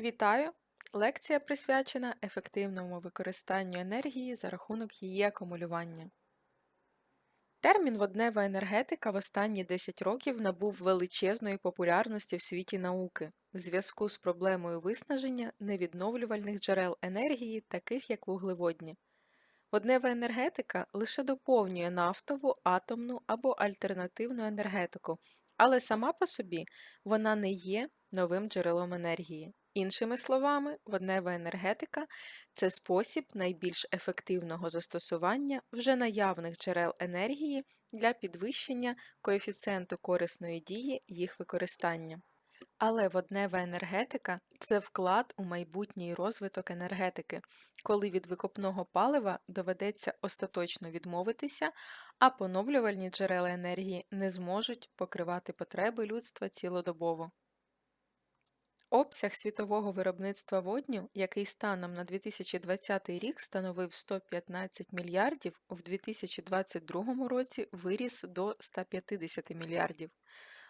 Вітаю! Лекція присвячена ефективному використанню енергії за рахунок її акумулювання. Термін воднева енергетика в останні 10 років набув величезної популярності в світі науки в зв'язку з проблемою виснаження невідновлювальних джерел енергії, таких як вуглеводні. Воднева енергетика лише доповнює нафтову, атомну або альтернативну енергетику, але сама по собі вона не є новим джерелом енергії. Іншими словами, воднева енергетика це спосіб найбільш ефективного застосування вже наявних джерел енергії для підвищення коефіцієнту корисної дії їх використання. Але воднева енергетика це вклад у майбутній розвиток енергетики, коли від викопного палива доведеться остаточно відмовитися, а поновлювальні джерела енергії не зможуть покривати потреби людства цілодобово. Обсяг світового виробництва водню, який станом на 2020 рік становив 115 мільярдів, в 2022 році виріс до 150 мільярдів.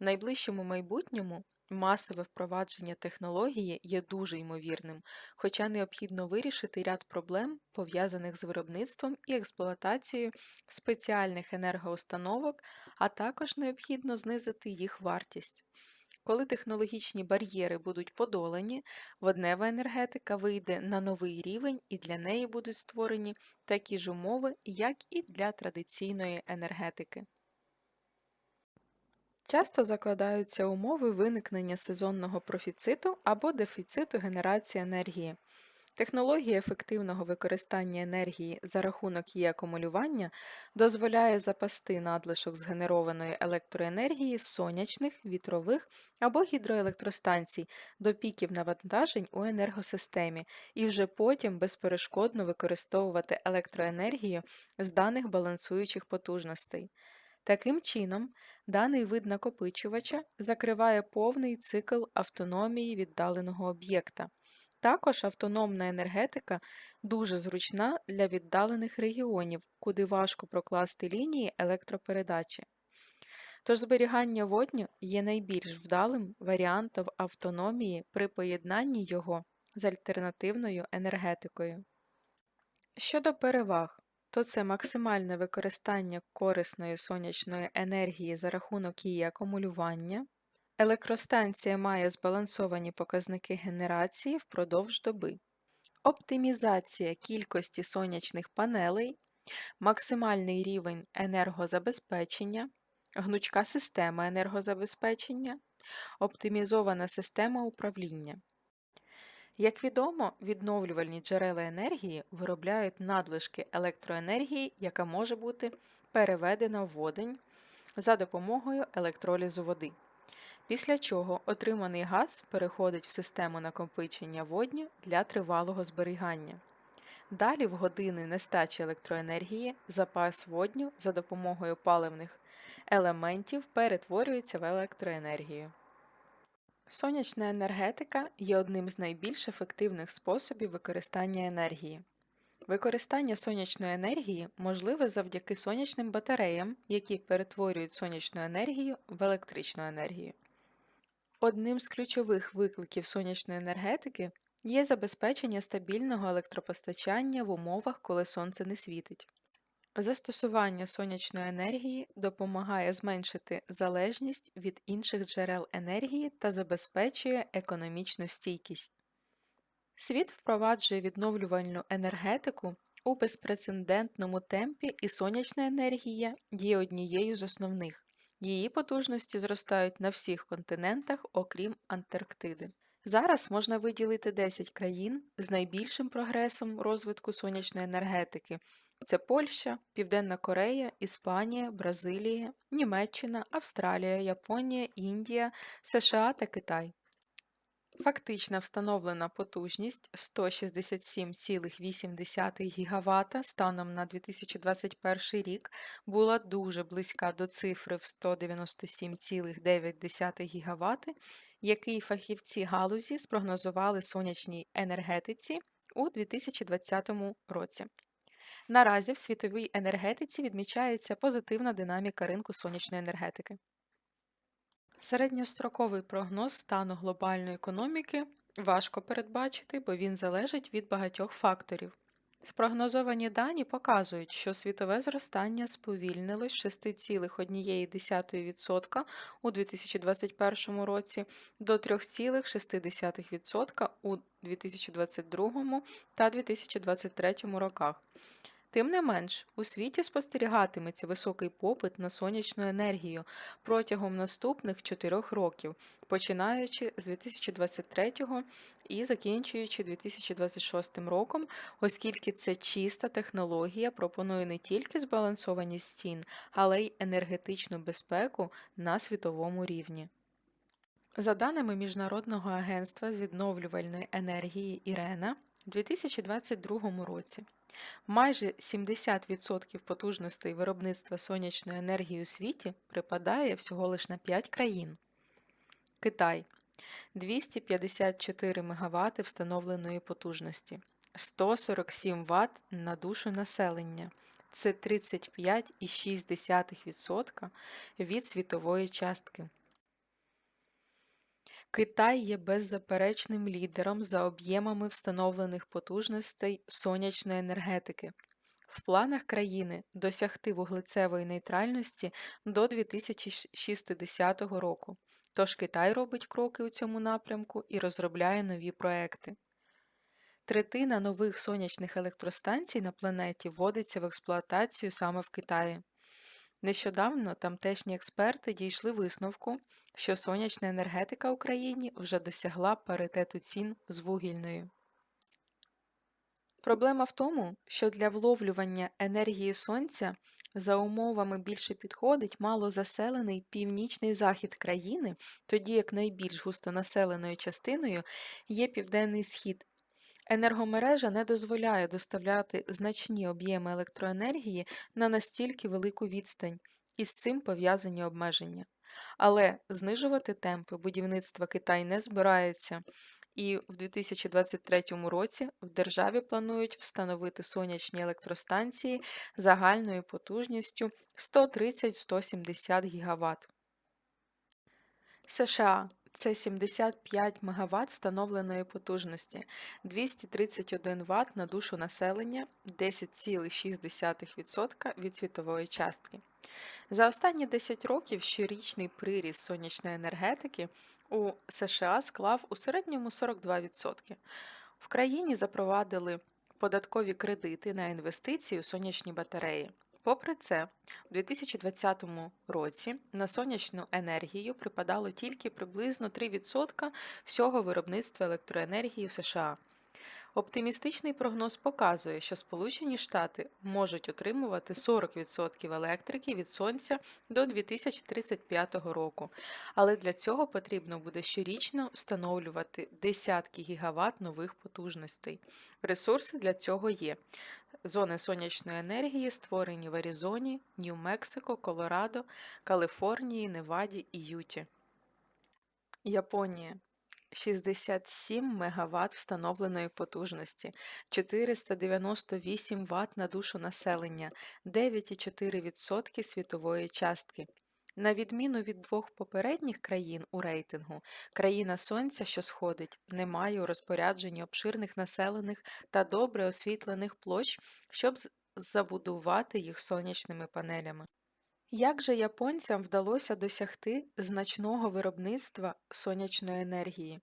В найближчому майбутньому масове впровадження технології є дуже ймовірним, хоча необхідно вирішити ряд проблем, пов'язаних з виробництвом і експлуатацією спеціальних енергоустановок, а також необхідно знизити їх вартість. Коли технологічні бар'єри будуть подолані, воднева енергетика вийде на новий рівень і для неї будуть створені такі ж умови, як і для традиційної енергетики. Часто закладаються умови виникнення сезонного профіциту або дефіциту генерації енергії. Технологія ефективного використання енергії за рахунок її акумулювання дозволяє запасти надлишок згенерованої електроенергії сонячних, вітрових або гідроелектростанцій до піків навантажень у енергосистемі і вже потім безперешкодно використовувати електроенергію з даних балансуючих потужностей. Таким чином, даний вид накопичувача закриває повний цикл автономії віддаленого об'єкта. Також автономна енергетика дуже зручна для віддалених регіонів, куди важко прокласти лінії електропередачі. Тож зберігання водню є найбільш вдалим варіантом автономії при поєднанні його з альтернативною енергетикою. Щодо переваг, то це максимальне використання корисної сонячної енергії за рахунок її акумулювання. Електростанція має збалансовані показники генерації впродовж доби, оптимізація кількості сонячних панелей, максимальний рівень енергозабезпечення, гнучка система енергозабезпечення, оптимізована система управління. Як відомо, відновлювальні джерела енергії виробляють надлишки електроенергії, яка може бути переведена в водень за допомогою електролізу води після чого отриманий газ переходить в систему накопичення водню для тривалого зберігання. Далі в години нестачі електроенергії запас водню за допомогою паливних елементів перетворюється в електроенергію. Сонячна енергетика є одним з найбільш ефективних способів використання енергії. Використання сонячної енергії можливе завдяки сонячним батареям, які перетворюють сонячну енергію в електричну енергію. Одним з ключових викликів сонячної енергетики є забезпечення стабільного електропостачання в умовах, коли сонце не світить. Застосування сонячної енергії допомагає зменшити залежність від інших джерел енергії та забезпечує економічну стійкість. Світ впроваджує відновлювальну енергетику у безпрецедентному темпі, і сонячна енергія є однією з основних. Її потужності зростають на всіх континентах, окрім Антарктиди. Зараз можна виділити 10 країн з найбільшим прогресом розвитку сонячної енергетики. Це Польща, Південна Корея, Іспанія, Бразилія, Німеччина, Австралія, Японія, Індія, США та Китай. Фактична встановлена потужність 167,8 ГВт станом на 2021 рік була дуже близька до цифри в 197,9 ГВт, який фахівці галузі спрогнозували сонячній енергетиці у 2020 році. Наразі в світовій енергетиці відмічається позитивна динаміка ринку сонячної енергетики. Середньостроковий прогноз стану глобальної економіки Важко передбачити, бо він залежить від багатьох факторів. Спрогнозовані дані показують, що світове зростання сповільнилось з 6,1% у 2021 році до 3,6% у 2022 та 2023 роках. Тим не менш, у світі спостерігатиметься високий попит на сонячну енергію протягом наступних 4 років, починаючи з 2023 і закінчуючи 2026 роком, оскільки це чиста технологія пропонує не тільки збалансованість цін, але й енергетичну безпеку на світовому рівні. За даними Міжнародного агентства з відновлювальної енергії Ірена, у 2022 році майже 70% потужностей виробництва сонячної енергії у світі припадає всього лише на 5 країн. Китай 254 МВт встановленої потужності, 147 Вт на душу населення. Це 35,6% від світової частки. Китай є беззаперечним лідером за об'ємами встановлених потужностей сонячної енергетики. В планах країни досягти вуглецевої нейтральності до 2060 року. Тож Китай робить кроки у цьому напрямку і розробляє нові проекти. Третина нових сонячних електростанцій на планеті вводиться в експлуатацію саме в Китаї. Нещодавно тамтешні експерти дійшли висновку, що сонячна енергетика в Україні вже досягла паритету цін з вугільною. Проблема в тому, що для вловлювання енергії сонця за умовами більше підходить малозаселений північний захід країни, тоді як найбільш густонаселеною частиною є південний схід. Енергомережа не дозволяє доставляти значні об'єми електроенергії на настільки велику відстань, і з цим пов'язані обмеження. Але знижувати темпи будівництва Китай не збирається, і в 2023 році в державі планують встановити сонячні електростанції загальною потужністю 130-170 ГВт. США це 75 МВт встановленої потужності, 231 Вт на душу населення, 10,6% від світової частки. За останні 10 років щорічний приріст сонячної енергетики у США склав у середньому 42%. В країні запровадили податкові кредити на інвестиції у сонячні батареї. Попри це, у 2020 році на сонячну енергію припадало тільки приблизно 3% всього виробництва електроенергії в США. Оптимістичний прогноз показує, що Сполучені Штати можуть отримувати 40% електрики від сонця до 2035 року, але для цього потрібно буде щорічно встановлювати десятки гігават нових потужностей. Ресурси для цього є. Зони сонячної енергії створені в Аризоні, Нью-Мексико, Колорадо, Каліфорнії, Неваді і Юті. Японія 67 МВт встановленої потужності, 498 Вт на душу населення, 9,4% світової частки. На відміну від двох попередніх країн у рейтингу, країна Сонця, що сходить, не має у розпорядженні обширних населених та добре освітлених площ, щоб забудувати їх сонячними панелями. Як же японцям вдалося досягти значного виробництва сонячної енергії?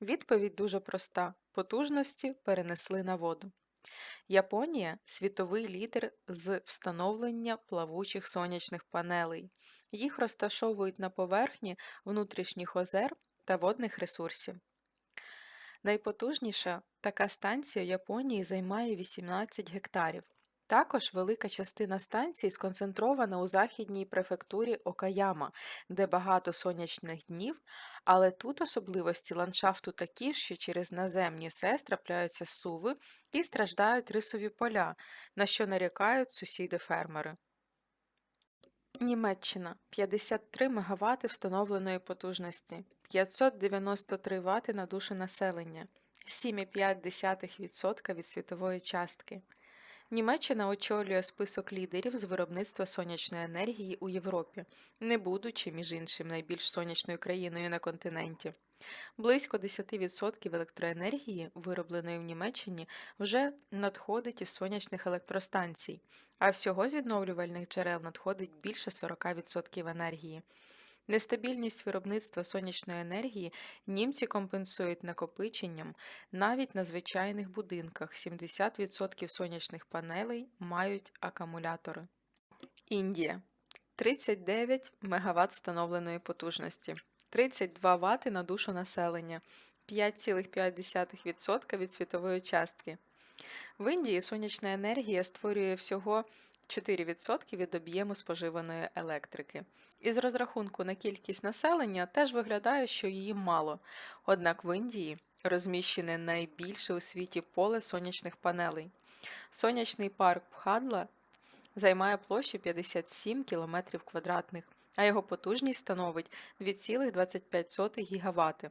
Відповідь дуже проста: потужності перенесли на воду. Японія світовий лідер з встановлення плавучих сонячних панелей. Їх розташовують на поверхні внутрішніх озер та водних ресурсів. Найпотужніша така станція Японії займає 18 гектарів. Також велика частина станції сконцентрована у західній префектурі Окаяма, де багато сонячних днів, але тут особливості ландшафту такі, що через наземні сес трапляються суви і страждають рисові поля, на що нарікають сусіди-фермери. Німеччина 53 МВт встановленої потужності, 593 Вт на душу населення, 7,5% від світової частки. Німеччина очолює список лідерів з виробництва сонячної енергії у Європі, не будучи, між іншим, найбільш сонячною країною на континенті. Близько 10% електроенергії, виробленої в Німеччині, вже надходить із сонячних електростанцій, а всього з відновлювальних джерел надходить більше 40% енергії. Нестабільність виробництва сонячної енергії німці компенсують накопиченням навіть на звичайних будинках. 70% сонячних панелей мають акумулятори. Індія 39 МВт встановленої потужності, 32 Вт на душу населення, 5,5% від світової частки. В Індії сонячна енергія створює всього 4% від об'єму споживаної електрики. Із розрахунку на кількість населення теж виглядає, що її мало. Однак в Індії розміщене найбільше у світі поле сонячних панелей. Сонячний парк Пхадла займає площу 57 км квадратних, а його потужність становить 2,25 ГВт.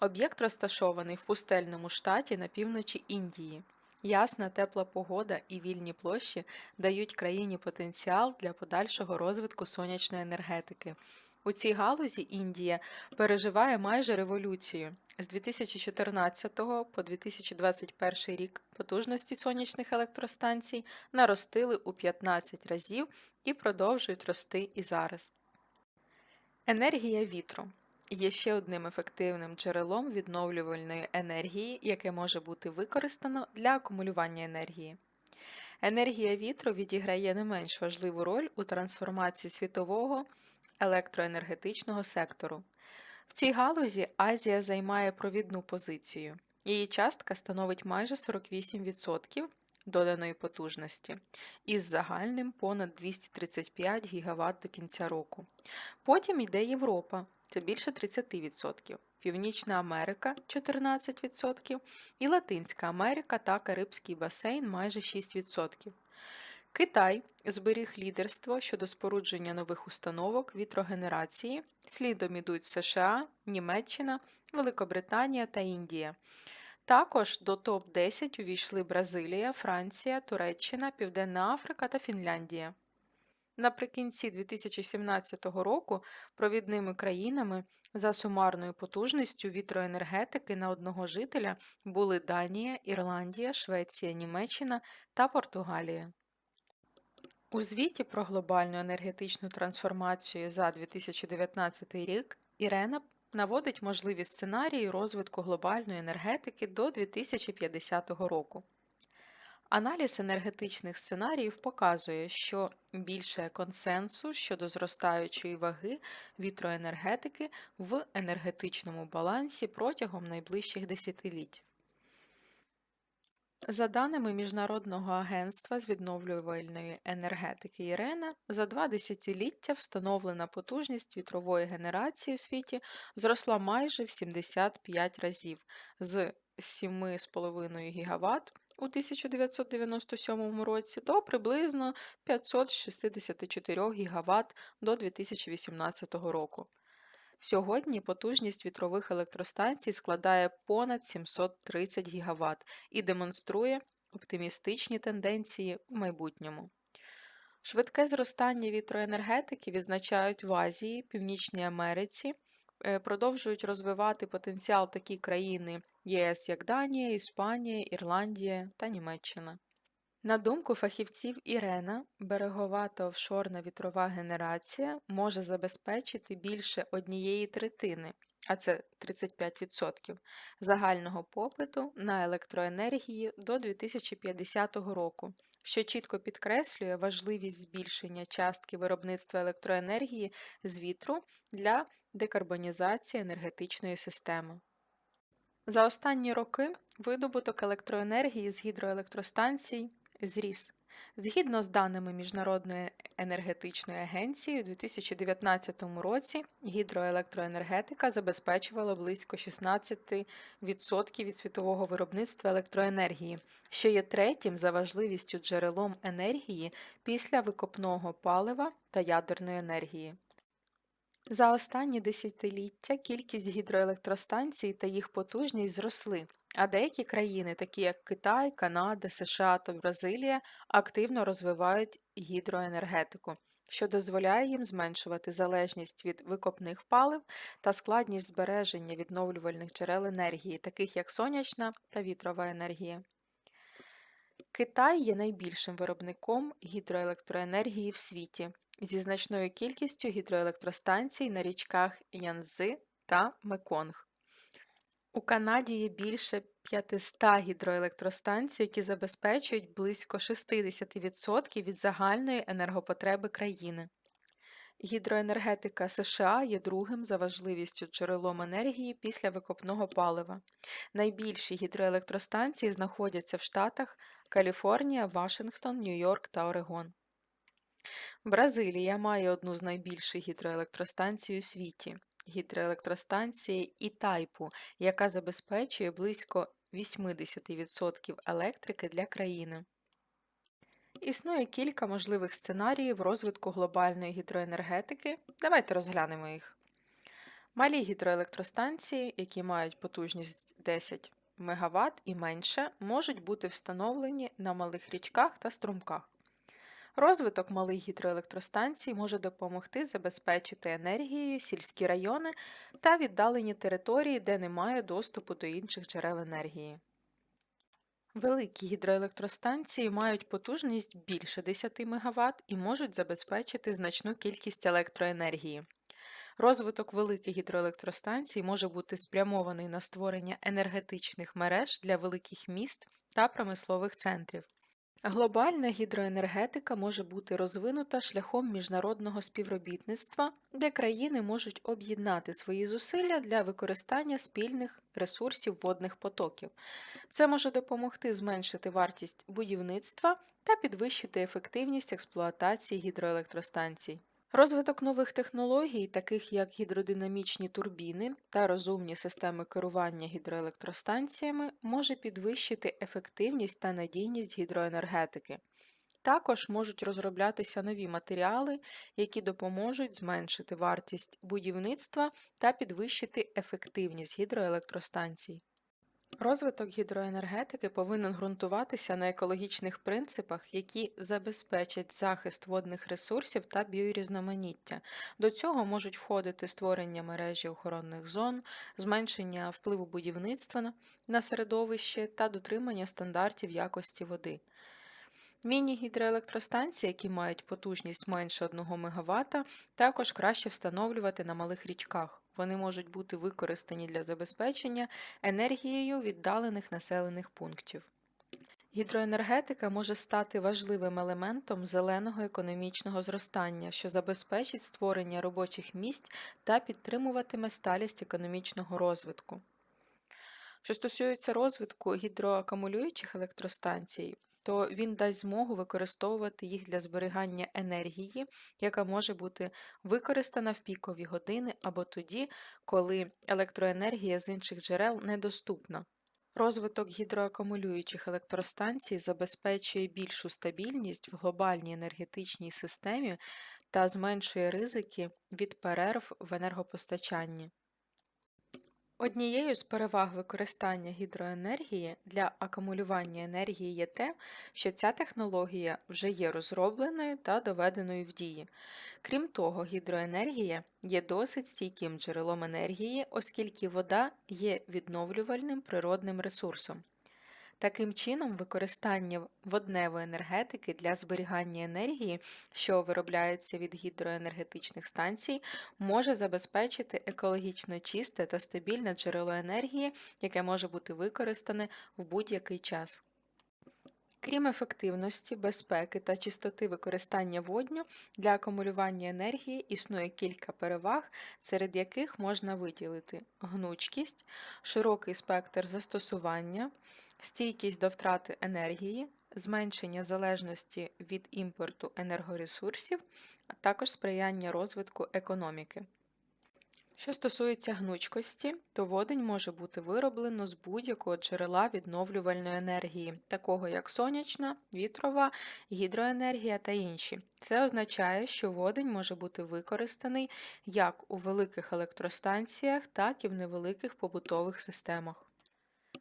Об'єкт розташований в пустельному штаті на півночі Індії. Ясна тепла погода і вільні площі дають країні потенціал для подальшого розвитку сонячної енергетики. У цій галузі Індія переживає майже революцію. З 2014 по 2021 рік потужності сонячних електростанцій наростили у 15 разів і продовжують рости і зараз. Енергія вітру є ще одним ефективним джерелом відновлювальної енергії, яке може бути використано для акумулювання енергії. Енергія вітру відіграє не менш важливу роль у трансформації світового електроенергетичного сектору. В цій галузі Азія займає провідну позицію. Її частка становить майже 48% доданої потужності із загальним понад 235 ГВт до кінця року. Потім йде Європа це більше 30%, Північна Америка 14% і Латинська Америка та Карибський басейн майже 6%. Китай зберіг лідерство щодо спорудження нових установок вітрогенерації, слідом ідуть США, Німеччина, Великобританія та Індія. Також до топ-10 увійшли Бразилія, Франція, Туреччина, Південна Африка та Фінляндія. Наприкінці 2017 року провідними країнами за сумарною потужністю вітроенергетики на одного жителя були Данія, Ірландія, Швеція, Німеччина та Португалія. У звіті про глобальну енергетичну трансформацію за 2019 рік Ірена наводить можливі сценарії розвитку глобальної енергетики до 2050 року. Аналіз енергетичних сценаріїв показує, що більше консенсус щодо зростаючої ваги вітроенергетики в енергетичному балансі протягом найближчих десятиліть. За даними Міжнародного агентства з відновлювальної енергетики Ірена, за два десятиліття встановлена потужність вітрової генерації у світі зросла майже в 75 разів з 7,5 ГВт у 1997 році до приблизно 564 ГВт до 2018 року. Сьогодні потужність вітрових електростанцій складає понад 730 ГВт і демонструє оптимістичні тенденції в майбутньому. Швидке зростання вітроенергетики відзначають в Азії, Північній Америці, е, продовжують розвивати потенціал такі країни ЄС, як Данія, Іспанія, Ірландія та Німеччина. На думку фахівців Ірена, берегова та офшорна вітрова генерація може забезпечити більше однієї третини, а це 35% загального попиту на електроенергію до 2050 року, що чітко підкреслює важливість збільшення частки виробництва електроенергії з вітру для декарбонізації енергетичної системи. За останні роки видобуток електроенергії з гідроелектростанцій зріс. Згідно з даними Міжнародної енергетичної агенції, у 2019 році гідроелектроенергетика забезпечувала близько 16% від світового виробництва електроенергії, що є третім за важливістю джерелом енергії після викопного палива та ядерної енергії. За останні десятиліття кількість гідроелектростанцій та їх потужність зросли, а деякі країни, такі як Китай, Канада, США та Бразилія, активно розвивають гідроенергетику. що дозволяє їм зменшувати залежність від викопних палив та складність збереження відновлювальних джерел енергії, таких як сонячна та вітрова енергія. Китай є найбільшим виробником гідроелектроенергії в світі зі значною кількістю гідроелектростанцій на річках Янцзи та Меконг. У Канаді є більше 500 гідроелектростанцій, які забезпечують близько 60% від загальної енергопотреби країни. Гідроенергетика США є другим за важливістю джерелом енергії після викопного палива. Найбільші гідроелектростанції знаходяться в штатах Каліфорнія, Вашингтон, Нью-Йорк та Орегон. Бразилія має одну з найбільших гідроелектростанцій у світі гідроелектростанції Ітайпу, яка забезпечує близько 80% електрики для країни. Існує кілька можливих сценаріїв розвитку глобальної гідроенергетики. Давайте розглянемо їх. Малі гідроелектростанції, які мають потужність 10 МВт і менше, можуть бути встановлені на малих річках та струмках. Розвиток малих гідроелектростанцій може допомогти забезпечити енергією сільські райони та віддалені території, де немає доступу до інших джерел енергії. Великі гідроелектростанції мають потужність більше 10 МВт і можуть забезпечити значну кількість електроенергії. Розвиток великих гідроелектростанцій може бути спрямований на створення енергетичних мереж для великих міст та промислових центрів. Глобальна гідроенергетика може бути розвинута шляхом міжнародного співробітництва, де країни можуть об'єднати свої зусилля для використання спільних ресурсів водних потоків. Це може допомогти зменшити вартість будівництва та підвищити ефективність експлуатації гідроелектростанцій. Розвиток нових технологій, таких як гідродинамічні турбіни та розумні системи керування гідроелектростанціями, може підвищити ефективність та надійність гідроенергетики. Також можуть розроблятися нові матеріали, які допоможуть зменшити вартість будівництва та підвищити ефективність гідроелектростанцій. Розвиток гідроенергетики повинен ґрунтуватися на екологічних принципах, які забезпечать захист водних ресурсів та біорізноманіття. До цього можуть входити створення мережі охоронних зон, зменшення впливу будівництва на середовище та дотримання стандартів якості води. Міні-гідроелектростанції, які мають потужність менше 1 МВт, також краще встановлювати на малих річках. Вони можуть бути використані для забезпечення енергією віддалених населених пунктів. Гідроенергетика може стати важливим елементом зеленого економічного зростання, що забезпечить створення робочих місць та підтримуватиме сталість економічного розвитку. Що стосується розвитку гідроакумулюючих електростанцій, то він дасть змогу використовувати їх для зберігання енергії, яка може бути використана в пікові години або тоді, коли електроенергія з інших джерел недоступна. Розвиток гідроакумулюючих електростанцій забезпечує більшу стабільність в глобальній енергетичній системі та зменшує ризики від перерв в енергопостачанні. Однією з переваг використання гідроенергії для акумулювання енергії є те, що ця технологія вже є розробленою та доведеною в дії. Крім того, гідроенергія є досить стійким джерелом енергії, оскільки вода є відновлювальним природним ресурсом. Таким чином, використання водневої енергетики для зберігання енергії, що виробляється від гідроенергетичних станцій, може забезпечити екологічно чисте та стабільне джерело енергії, яке може бути використане в будь-який час. Крім ефективності, безпеки та чистоти використання водню для акумулювання енергії існує кілька переваг, серед яких можна виділити гнучкість, широкий спектр застосування, стійкість до втрати енергії, зменшення залежності від імпорту енергоресурсів, а також сприяння розвитку економіки. Що стосується гнучкості, то водень може бути вироблено з будь-якого джерела відновлювальної енергії, такого як сонячна, вітрова, гідроенергія та інші. Це означає, що водень може бути використаний як у великих електростанціях, так і в невеликих побутових системах.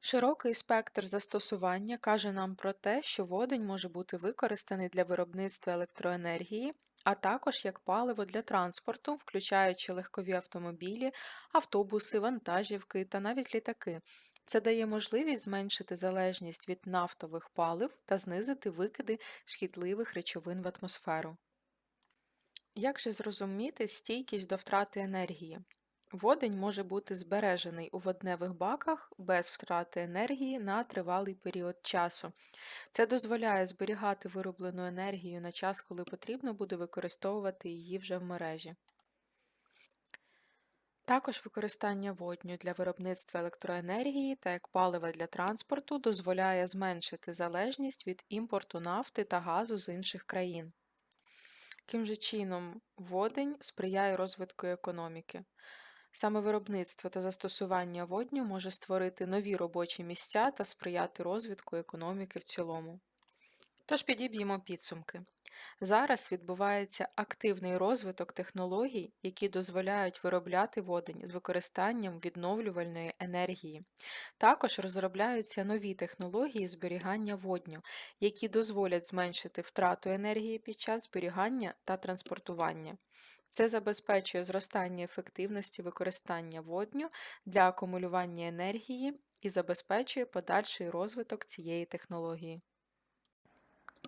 Широкий спектр застосування каже нам про те, що водень може бути використаний для виробництва електроенергії, а також як паливо для транспорту, включаючи легкові автомобілі, автобуси, вантажівки та навіть літаки. Це дає можливість зменшити залежність від нафтових палив та знизити викиди шкідливих речовин в атмосферу. Як же зрозуміти стійкість до втрати енергії? Водень може бути збережений у водневих баках без втрати енергії на тривалий період часу. Це дозволяє зберігати вироблену енергію на час, коли потрібно буде використовувати її вже в мережі. Також використання водню для виробництва електроенергії та як палива для транспорту дозволяє зменшити залежність від імпорту нафти та газу з інших країн. Таким же чином, водень сприяє розвитку економіки. Саме виробництво та застосування водню може створити нові робочі місця та сприяти розвитку економіки в цілому. Тож підіб'ємо підсумки. Зараз відбувається активний розвиток технологій, які дозволяють виробляти водень з використанням відновлювальної енергії. Також розробляються нові технології зберігання водню, які дозволять зменшити втрату енергії під час зберігання та транспортування. Це забезпечує зростання ефективності використання водню для акумулювання енергії і забезпечує подальший розвиток цієї технології.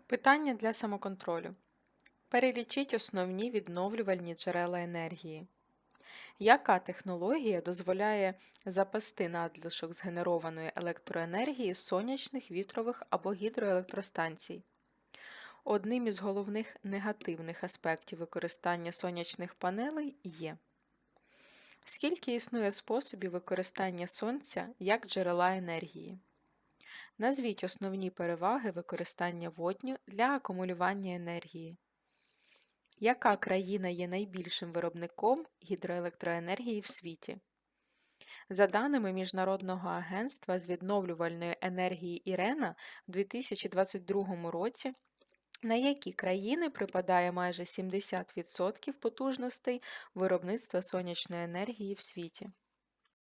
Питання для самоконтролю. Перелічіть основні відновлювальні джерела енергії. Яка технологія дозволяє запасти надлишок згенерованої електроенергії сонячних, вітрових або гідроелектростанцій? Одним із головних негативних аспектів використання сонячних панелей є скільки існує способів використання сонця як джерела енергії. Назвіть основні переваги використання водню для акумулювання енергії. Яка країна є найбільшим виробником гідроелектроенергії в світі? За даними Міжнародного агентства з відновлювальної енергії Ірена в 2022 році на які країни припадає майже 70% потужностей виробництва сонячної енергії в світі.